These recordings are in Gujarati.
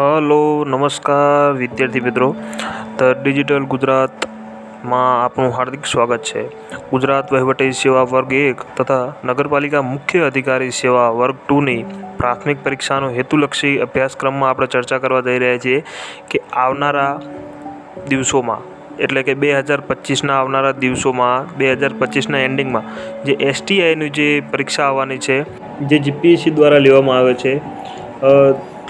હલો, નમસ્કાર વિદ્યાર્થી મિત્રો. ધ ડિજિટલ ગુજરાતમાં આપનું હાર્દિક સ્વાગત છે. ગુજરાત વહીવટી સેવા વર્ગ એક તથા નગરપાલિકા મુખ્ય અધિકારી સેવા વર્ગ ટુની પ્રાથમિક પરીક્ષાનો હેતુલક્ષી અભ્યાસક્રમમાં આપણે ચર્ચા કરવા જઈ રહ્યા છીએ કે આવનારા દિવસોમાં, એટલે કે બે હજાર પચીસના આવનારા દિવસોમાં, બે હજાર પચીસના એન્ડિંગમાં જે એસટીઆઈની જે પરીક્ષા આવવાની છે, જે જીપીએસસી દ્વારા લેવામાં આવે છે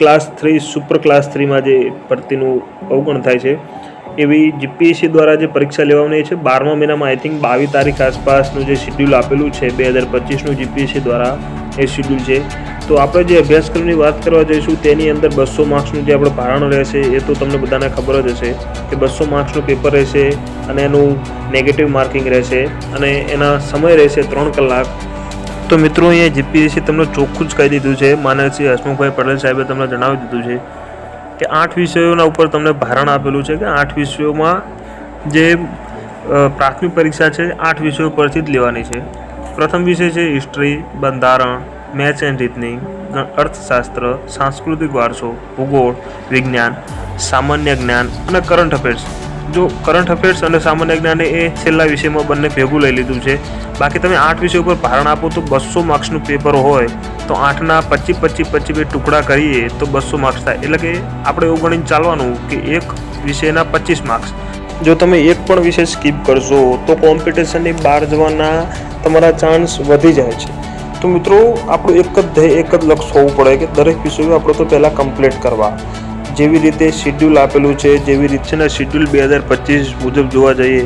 ક્લાસ થ્રી સુપર ક્લાસ થ્રીમાં જે ભરતીનું અવગણ થાય છે, એવી જીપીએસસી દ્વારા જે પરીક્ષા લેવાની છે, બારમા મહિનામાં આઈ થિંક બાવીસ તારીખ આસપાસનું જે શિડ્યુલ આપેલું છે, બે હજાર પચીસનું જીપીએસસી દ્વારા એ શિડ્યુલ છે. તો આપણે જે અભ્યાસક્રમની વાત કરવા જઈશું, તેની અંદર બસો માર્ક્સનું જે આપણે ભારણ રહેશે, એ તો તમને બધાને ખબર જ હશે કે બસો માર્ક્સનું પેપર રહેશે અને એનું નેગેટિવ માર્કિંગ રહેશે અને એના સમય રહેશે ત્રણ કલાક. તો મિત્રો અહીંયા જીપીએસસી તમને ચોખ્ખું જ કહી દીધું છે. શ્રી હસમુખભાઈ પટેલ સાહેબે તમને જણાવી દીધું છે કે આઠ વિષયોના ઉપર તમને ભારણ આપેલું છે કે આઠ વિષયોમાં જે પ્રાથમિક પરીક્ષા છે, આઠ વિષયો પરથી જ લેવાની છે. પ્રથમ વિષય છે હિસ્ટ્રી, બંધારણ, મેથ્સ એન્ડ રિઝનિંગ અર્થશાસ્ત્ર, સાંસ્કૃતિક વારસો, ભૂગોળ, વિજ્ઞાન, સામાન્ય જ્ઞાન અને કરંટ અફેર્સ. જો કરંટ અફેર્સ અને સામાન્ય જ્ઞાન એ છેલ્લા વિષયમાં બંને ભેગું લઈ લીધું છે. બાકી તમે આઠ વિષય ઉપર ભારણ આપો તો બસો માર્ક્સનું પેપર હોય, તો આઠના પચીસ પચીસ પચીસ બે ટુકડા કરીએ તો બસો માર્ક્સ થાય. એટલે કે આપણે એવું ગણીને ચાલવાનું કે એક વિષયના પચીસ માર્ક્સ જો તમે એક પણ વિષય સ્કીપ કરશો તો કોમ્પિટિશનની બહાર જવાના તમારા ચાન્સ વધી જાય છે. તો મિત્રો, આપણું એક જ ધ્યેય, એક જ લક્ષ્ય હોવું પડે કે દરેક વિષયો આપણે તો પહેલાં કમ્પ્લીટ કરવા. જેવી રીતે શિડ્યુલ આપેલું છે, જેવી રીતના શિડ્યુલ બે હજાર પચીસ મુજબ જોવા જઈએ,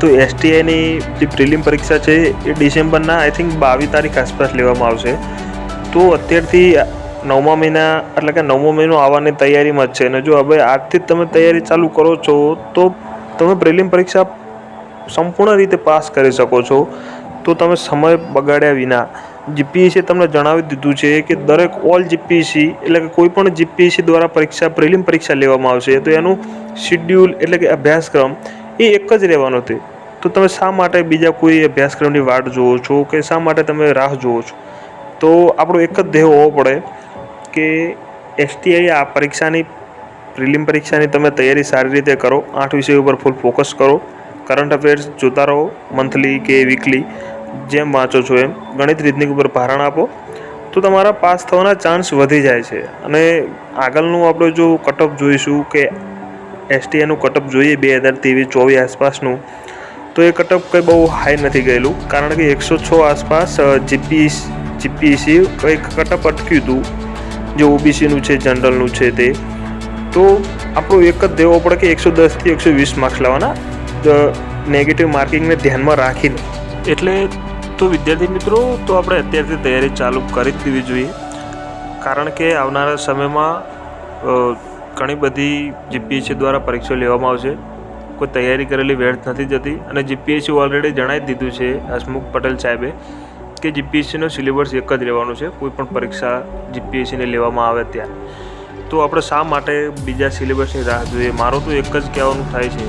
તો એસટીઆઈની જે પ્રિલિમ પરીક્ષા છે, એ ડિસેમ્બરના આઈ થિંક બાવીસ તારીખ આસપાસ લેવામાં આવશે. તો અત્યારથી નવમા મહિના, એટલે કે નવમો મહિનો આવવાની તૈયારીમાં જ છે. અને જો હવે આજથી જ તમે તૈયારી ચાલુ કરો છો, તો તમે પ્રિલિમ પરીક્ષા સંપૂર્ણ રીતે પાસ કરી શકો છો. તો તમે સમય બગાડ્યા વિના. જીપીએસસી તમને જણાવી દીધું છે કે દરેક ઓલ જીપીએસસી એટલે કે કોઈ પણ જીપીએસસી દ્વારા પરીક્ષા, પ્રિલિમ પરીક્ષા લેવામાં આવશે, તો એનું શિડ્યુલ એટલે કે અભ્યાસક્રમ એ એક જ રહેવાનો છે. તો તમે શા માટે બીજા કોઈ અભ્યાસક્રમની વાટ જુઓ છો કે શા માટે તમે રાહ જુઓ છો? તો આપણો એક જ ધ્યેય હોવો પડે કે એસટીઆઈ આ પરીક્ષાની, પ્રિલિમ પરીક્ષાની તમે તૈયારી સારી રીતે કરો, આઠ વિષય ઉપર ફૂલ ફોકસ કરો કરંટ અફેર્સ જોતા રહો મંથલી કે વીકલી જેમ વાંચો છો એમ, ગણિત રીતની ઉપર ભારણ આપો, તો તમારા પાસ થવાના ચાન્સ વધી જાય છે. અને આગળનું આપણે જો કટઅપ જોઈશું કે એસટીઆઈનું કટઅપ જોઈએ બે હજાર ત્રેવીસ ચોવીસ આસપાસનું, તો એ કટઅપ કંઈ બહુ હાઈ નથી ગયેલું. કારણ કે એકસો છ આસપાસ જીપીસ જીપીસી કંઈક કટઅપ અટક્યું હતું, જે ઓબીસીનું છે જનરલનું છે તે. તો આપણું એક જ દેવો પડે કે એકસો દસથી એકસો વીસ માર્ક્સ લાવવાના નેગેટિવ માર્કિંગને ધ્યાનમાં રાખીને. એટલે તો વિદ્યાર્થી મિત્રો, તો આપણે અત્યારથી તૈયારી ચાલુ કરી જ દેવી જોઈએ. કારણ કે આવનારા સમયમાં ઘણી બધી જીપીએસસી દ્વારા પરીક્ષા લેવામાં આવશે. કોઈ તૈયારી કરેલી વ્યર્થ નથી જતી. અને જીપીએસસી ઓલરેડી જણાવી દીધું છે હસમુખ પટેલ સાહેબે કે જીપીએસસીનો સિલેબસ એક જ રહેવાનો છે. કોઈ પણ પરીક્ષા જીપીએસસીને લેવામાં આવે ત્યારે. તો આપણે શા માટે બીજા સિલેબસની રાહ જોઈએ? મારું તો એક જ કહેવાનું થાય છે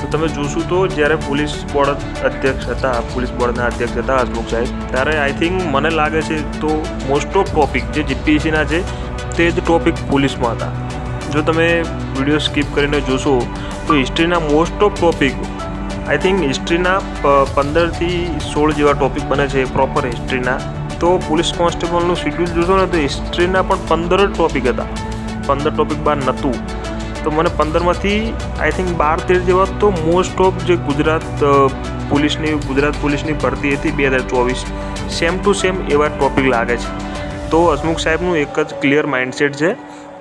તો તમે જોશો તો જ્યારે પોલીસ બોર્ડ અધ્યક્ષ હતા, પોલીસ બોર્ડના અધ્યક્ષ હતા હસમુખ સાહેબ, ત્યારે આઈ થિંક મને લાગે છે તો મોસ્ટ ઓફ ટોપિક જે જીપીએસસીના છે, તે જ ટોપિક પોલીસમાં હતા. જો તમે વીડિયો સ્કીપ કરીને જોશો, તો હિસ્ટ્રીના most of topic I think હિસ્ટ્રીના પંદરથી સોળ જેવા ટોપિક બને છે પ્રોપર હિસ્ટ્રીના તો પોલીસ કોન્સ્ટેબલનું શેડ્યુલ જોશો ને, તો હિસ્ટ્રીના પણ પંદર જ ટોપિક હતા. પંદર ટોપિક બાર નહોતું. તો મને પંદરમાંથી આઈ થિંક બાર તેર જેવા તો મોસ્ટ ઓફ જે ગુજરાત પોલીસની ગુજરાત પોલીસની ભરતી હતી બે હજાર ચોવીસ. સેમ ટુ સેમ એવા ટોપિક લાગે છે. તો હસમુખ સાહેબનું એક જ ક્લિયર માઇન્ડસેટ છે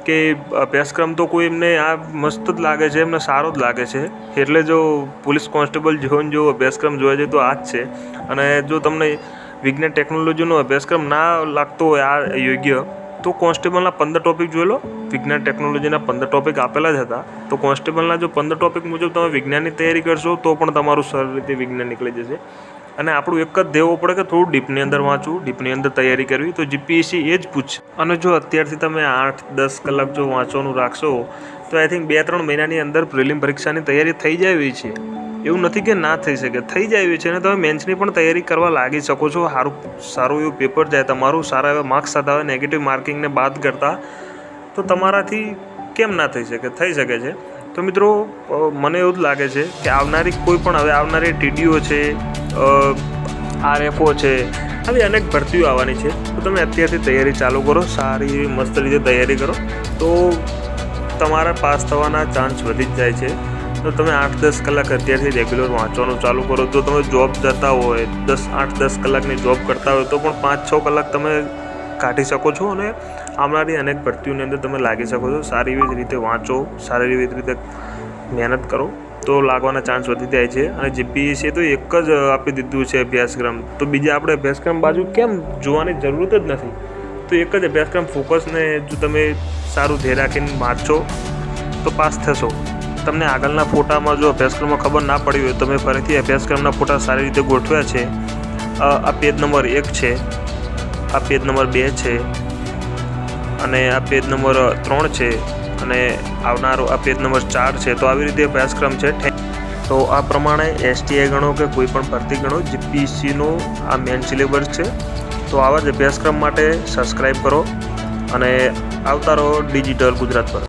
કે અભ્યાસક્રમ તો કોઈ એમને આ મસ્ત જ લાગે છે, એમને સારો જ લાગે છે. એટલે જો પોલીસ કોન્સ્ટેબલ જોઈને જો અભ્યાસક્રમ જોવા છે તો આ જ છે. અને જો તમને વિજ્ઞાન ટેકનોલોજીનો અભ્યાસક્રમ ના લાગતો હોય, આ યોગ્ય તો કોન્સ્ટેબલના પંદર ટોપિક જોઈ લો. વિજ્ઞાન ટેકનોલોજીના પંદર ટોપિક આપેલા જ હતા. તો કોન્સ્ટેબલના જો પંદર ટોપિક મુજબ તમે વિજ્ઞાનની તૈયારી કરશો, તો પણ તમારું સરળ રીતે વિજ્ઞાન નીકળી જશે. અને આપણું એક જ દેવો પડે કે થોડું ડીપની અંદર વાંચવું, ડીપની અંદર તૈયારી કરવી. તો જીપીએસસી એ જ પૂછશે. અને જો અત્યારથી તમે આઠ, દસ કલાક જો વાંચવાનું રાખશો, તો આઈ થિંક બે, ત્રણ મહિનાની અંદર પ્રિલિમ પરીક્ષાની તૈયારી થઈ જાય છે. એવું નથી કે ના થઈ શકે. થઈ જાય એવી છે અને તમે મેન્સની પણ તૈયારી કરવા લાગી શકો છો. સારું સારું એવું પેપર જાય, તમારું સારા એવા માર્ક્સ સાથે હોય નેગેટિવ માર્કિંગને બાદ કરતાં, તો તમારાથી કેમ ના થઈ શકે? થઈ શકે છે. તો મિત્રો મને એવું જ લાગે છે કે આવનારી કોઈ પણ, હવે આવનારી ટીડીઓ છે આરએફઓ છે, આવી અનેક ભરતીઓ આવવાની છે. તો તમે અત્યારથી તૈયારી ચાલુ કરો, સારી એવી મસ્ત રીતે તૈયારી કરો. તો તમારા પાસ થવાના ચાન્સ વધી જ જાય છે. તો તમે આઠ દસ કલાક અત્યારથી રેગ્યુલર વાંચવાનું ચાલુ કરો. તો તમે જોબ જતા હોય, દસ, આઠ, દસ કલાકની જોબ કરતા હોય, તો પણ પાંચ, છ કલાક તમે કાઢી શકો છો અને આવનારી અનેક ભરતીઓની અંદર તમે લાગી શકો છો. સારી એવી રીતે વાંચો, સારી એવી રીતે મહેનત કરો. તો લાગવાના ચાન્સ વધી જાય છે. અને જીપીએસસીએ તો એક જ આપી દીધું છે અભ્યાસક્રમ. તો બીજા આપણે અભ્યાસક્રમ બાજુ કેમ જોવાની જરૂરત જ નથી. તો એક જ અભ્યાસક્રમ ફોકસને જો તમે સારું ધ્યેય રાખીને વાંચો, તો પાસ થશો. તમને આગળના ફોટામાં જો અભ્યાસક્રમમાં ખબર ના પડી હોય તો મેં ફરીથી અભ્યાસક્રમના ફોટા સારી રીતે ગોઠવ્યા છે. આ પેજ નંબર એક છે. આ પેજ નંબર બે છે. અને આ પેજ નંબર ત્રણ છે. અને આવનારો આ પેજ નંબર ચાર છે. તો આવી રીતે અભ્યાસક્રમ છે. તો આ પ્રમાણે એસટીઆઈ ગણો કે કોઈ પણ ભરતી ગણો જીપીસીનો આ મેન સિલેબસ છે. તો આવા જ અભ્યાસક્રમ માટે સબસ્ક્રાઈબ કરો. અને આવતા રહો ડિજિટલ ગુજરાત પર.